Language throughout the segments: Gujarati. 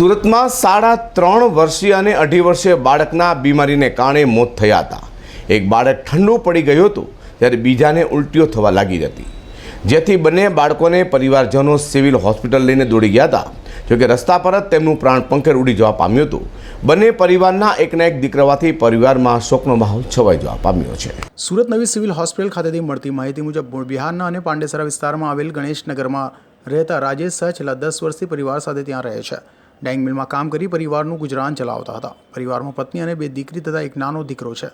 સુરતમાં સાડા ત્રણ વર્ષીય અને અઢી વર્ષીય બાળકના બીમારીને કારણે મોત થયા હતા. એક બાળક ઠંડુ પડી ગયું હતું, ત્યારે બીજાને ઉલટીઓ થવા લાગી હતી. જેથી બંને બાળકોને પરિવારજનો સિવિલ હોસ્પિટલ લઈને દોડી ગયા હતા. જોકે રસ્તા પર જ તેમનું પ્રાણ પંખેર ઉડી જવા પામ્યું હતું. બંને પરિવારના એકના એક દીકરાવાથી પરિવારમાં શોકનો માહોલ છવાઈ જવા પામ્યો છે. સુરત નવી સિવિલ હોસ્પિટલ ખાતેથી મળતી માહિતી મુજબ બિહારના અને પાંડેસરા વિસ્તારમાં આવેલ ગણેશનગરમાં રહેતા રાજેશ શાહ છેલ્લા દસ વર્ષથી પરિવાર સાથે ત્યાં રહે છે. ડાઇંગ કામ કરી પરિવારનું ગુજરાન ચલાવતા હતા. પરિવારમાં પત્ની અને બે દીકરી તથા એક નાનો દીકરો છે.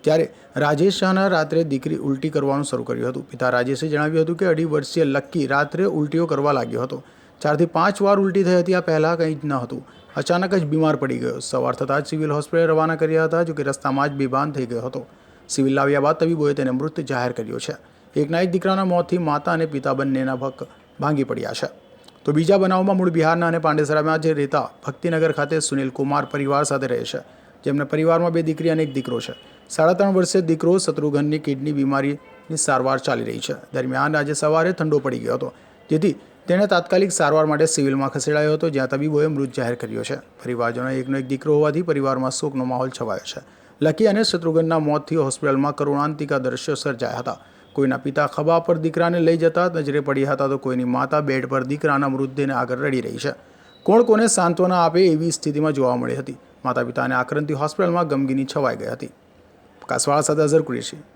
ત્યારે રાજેશ શાહના રાત્રે દીકરી ઉલટી કરવાનું શરૂ કર્યું હતું. પિતા રાજેશે જણાવ્યું હતું કે અઢી વર્ષીય લક્કી રાત્રે ઉલટીઓ કરવા લાગ્યો હતો. ચારથી પાંચ વાર ઉલટી થઈ હતી, આ પહેલાં કંઈ જ ન હતું. અચાનક જ બીમાર પડી ગયો. સવાર થતાં જ સિવિલ હોસ્પિટલ રવાના કર્યા હતા, જોકે રસ્તામાં જ બેભાન થઈ ગયો હતો. સિવિલ લાવ્યા બાદ તબીબોએ તેને મૃત જાહેર કર્યો છે. એકના એક દીકરાના મોતથી માતા અને પિતા બંનેના ભક ભાંગી પડ્યા છે. તો બીજા બનાવમાં મૂળ બિહારના અને પાંડેસરામાં જે રહેતા ભક્તિનગર ખાતે સુનિલ કુમાર પરિવાર સાથે રહે છે. જેમના પરિવારમાં બે દીકરી અને એક દીકરો છે. સાડા ત્રણ વર્ષે દીકરો શત્રુઘ્નની કિડની બીમારીની સારવાર ચાલી રહી છે. દરમિયાન આજે સવારે ઠંડો પડી ગયો હતો. જેથી તેણે તાત્કાલિક સારવાર માટે સિવિલમાં ખસેડાયો હતો, જ્યાં તબીબોએ મૃત જાહેર કર્યો છે. પરિવારજનો એકનો એક દીકરો હોવાથી પરિવારમાં શોકનો માહોલ છવાયો છે. લકી અને શત્રુઘ્નના મોતથી હોસ્પિટલમાં કરુણાંતિકા દ્રશ્યો સર્જાયા હતા. કોઈના પિતા ખભા પર દીકરાને લઈ જતા નજરે પડ્યા હતા તો કોઈની માતા બેડ પર દીકરાના મૃતદેહને આગળ રડી રહી છે. કોણ કોને સાંત્વના આપે એવી સ્થિતિમાં જોવા મળી હતી. માતા પિતાને આક્રંતી હોસ્પિટલમાં ગમગીની છવાઈ ગઈ હતી. કાસવાળા સાથે અઝર કુરેશી.